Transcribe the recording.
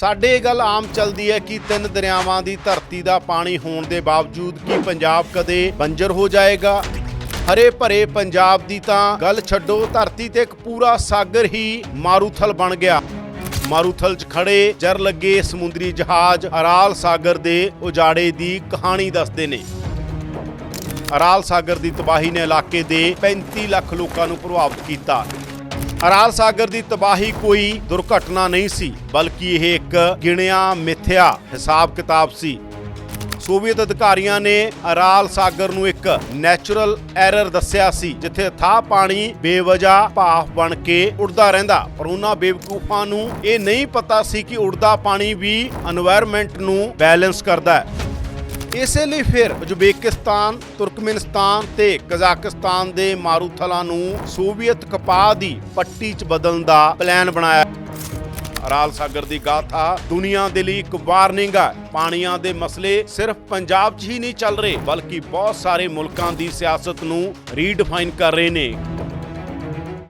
ਸਾਡੇ ਇਹ ਗੱਲ ਆਮ ਚੱਲਦੀ ਹੈ ਕਿ ਤਿੰਨ ਦਰਿਆਵਾਂ ਦੀ ਧਰਤੀ ਦਾ ਪਾਣੀ ਹੋਣ ਦੇ ਬਾਵਜੂਦ ਕੀ ਪੰਜਾਬ ਕਦੇ ਬੰਜਰ ਹੋ ਜਾਏਗਾ? ਹਰੇ ਭਰੇ ਪੰਜਾਬ ਦੀ ਤਾਂ ਗੱਲ ਛੱਡੋ, ਧਰਤੀ ਤੇ ਇੱਕ ਪੂਰਾ ਸਾਗਰ ਹੀ ਮਾਰੂਥਲ ਬਣ ਗਿਆ। ਮਾਰੂਥਲ 'ਚ ਖੜੇ ਜਰ ਲੱਗੇ ਸਮੁੰਦਰੀ ਜਹਾਜ਼ ਅਰਾਲ ਸਾਗਰ ਦੇ ਉਜਾੜੇ ਦੀ ਕਹਾਣੀ ਦੱਸਦੇ ਨੇ। ਅਰਾਲ ਸਾਗਰ ਦੀ ਤਬਾਹੀ ਨੇ ਇਲਾਕੇ ਦੇ 35 ਲੱਖ ਲੋਕਾਂ ਨੂੰ ਪ੍ਰਭਾਵਿਤ ਕੀਤਾ। ਅਰਾਲ ਸਾਗਰ ਦੀ ਤਬਾਹੀ ਕੋਈ ਦੁਰਘਟਨਾ ਨਹੀਂ ਸੀ, ਬਲਕਿ ਇਹ ਇੱਕ ਗਿਣਿਆ ਮਿੱਥਿਆ ਹਿਸਾਬ ਕਿਤਾਬ ਸੀ। ਸੋਵੀਅਤ ਅਧਿਕਾਰੀਆਂ ਨੇ ਅਰਾਲ ਸਾਗਰ ਨੂੰ ਇੱਕ ਨੈਚੁਰਲ ਐਰਰ ਦੱਸਿਆ ਸੀ, ਜਿੱਥੇ ਥਾ ਪਾਣੀ ਬੇਵਜਾ ਭਾਫ ਬਣ ਕੇ ਉੜਦਾ ਰਹਿੰਦਾ। ਪਰ ਉਹਨਾਂ ਬੇਵਕੂਫਾਂ ਨੂੰ ਇਹ ਨਹੀਂ ਪਤਾ ਸੀ ਕਿ ਉੜਦਾ ਪਾਣੀ ਵੀ এনवायरमेंट ਨੂੰ ਬੈਲੈਂਸ ਕਰਦਾ ਹੈ। ਇਸੇ ਲਈ ਫਿਰ ਉਜ਼ਬੇਕਿਸਤਾਨ, ਤੁਰਕਮੇਨਿਸਤਾਨ ਤੇ ਕਜ਼ਾਕਿਸਤਾਨ ਦੇ ਮਾਰੂਥਲਾਂ ਨੂੰ ਸੋਵੀਅਤ ਕਪਾਹ ਦੀ ਪੱਟੀ 'ਚ ਬਦਲਣ ਦਾ ਪਲਾਨ ਬਣਾਇਆ। ਅਰਾਲ ਸਾਗਰ ਦੀ ਗਾਥਾ ਦੁਨੀਆ ਦੇ ਲਈ ਇੱਕ ਵਾਰਨਿੰਗ ਹੈ। ਪਾਣੀਆਂ ਦੇ ਮਸਲੇ ਸਿਰਫ ਪੰਜਾਬ 'ਚ ਹੀ ਨਹੀਂ ਚੱਲ ਰਹੇ, ਬਲਕਿ ਬਹੁਤ ਸਾਰੇ ਮੁਲਕਾਂ ਦੀ ਸਿਆਸਤ ਨੂੰ ਰੀਡਿਫਾਈਨ ਕਰ ਰਹੇ ਨੇ।